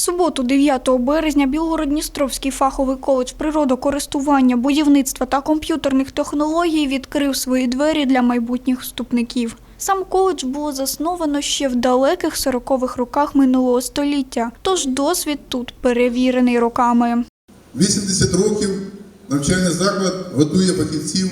суботу, 9 березня, Білгород-Дністровський фаховий коледж природокористування, будівництва та комп'ютерних технологій відкрив свої двері для майбутніх вступників. Сам коледж було засновано ще в далеких 40-х роках минулого століття, тож досвід тут перевірений роками. 80 років навчальний заклад готує фахівців.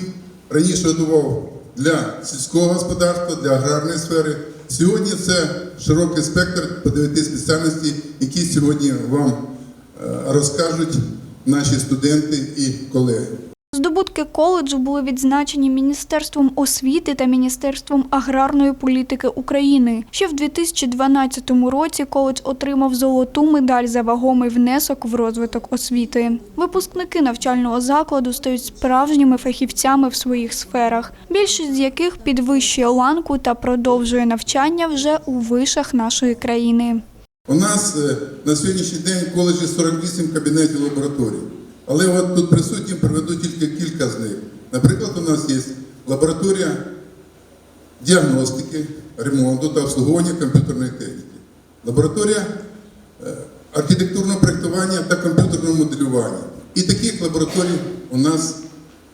Раніше готував для сільського господарства, для аграрної сфери. Сьогодні це широкий спектр по дев'яти спеціальностей, які сьогодні вам е, розкажуть наші студенти і колеги. Здобутки коледжу були відзначені Міністерством освіти та Міністерством аграрної політики України. Ще в 2012 році коледж отримав золоту медаль за вагомий внесок в розвиток освіти. Випускники навчального закладу стають справжніми фахівцями в своїх сферах, більшість з яких підвищує ланку та продовжує навчання вже у вишах нашої країни. У нас е, на сьогоднішній день в коледжі 48 кабінетів лабораторій. Але от тут присутні приведу тільки кілька з них. Наприклад, у нас є лабораторія діагностики, ремонту та обслуговування комп'ютерної техніки, лабораторія е, архітектурного проєктування та комп'ютерного моделювання. І таких лабораторій у нас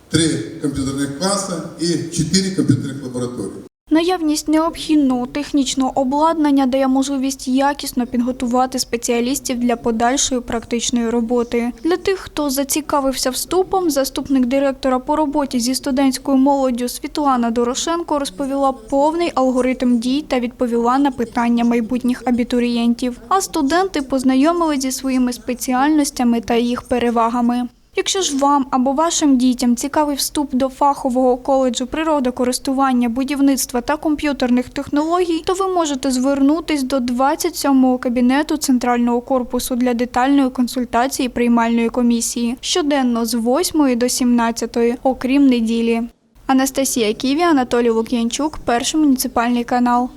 три комп'ютерних класи і чотири комп'ютерних лабораторії. Наявність необхідного технічного обладнання дає можливість якісно підготувати спеціалістів для подальшої практичної роботи. Для тих, хто зацікавився вступом, заступник директора по роботі зі студентською молоддю Світлана Дорошенко розповіла повний алгоритм дій та відповіла на питання майбутніх абітурієнтів. А студенти познайомили зі своїми спеціальностями та їх перевагами. Якщо ж вам або вашим дітям цікавий вступ до фахового коледжу природокористування, будівництва та комп'ютерних технологій, то ви можете звернутись до 27-го кабінету центрального корпусу для детальної консультації приймальної комісії щоденно з 8 до 17, окрім неділі. Анастасія Ківі, Анатолій Лук'янчук, перший муніципальний канал.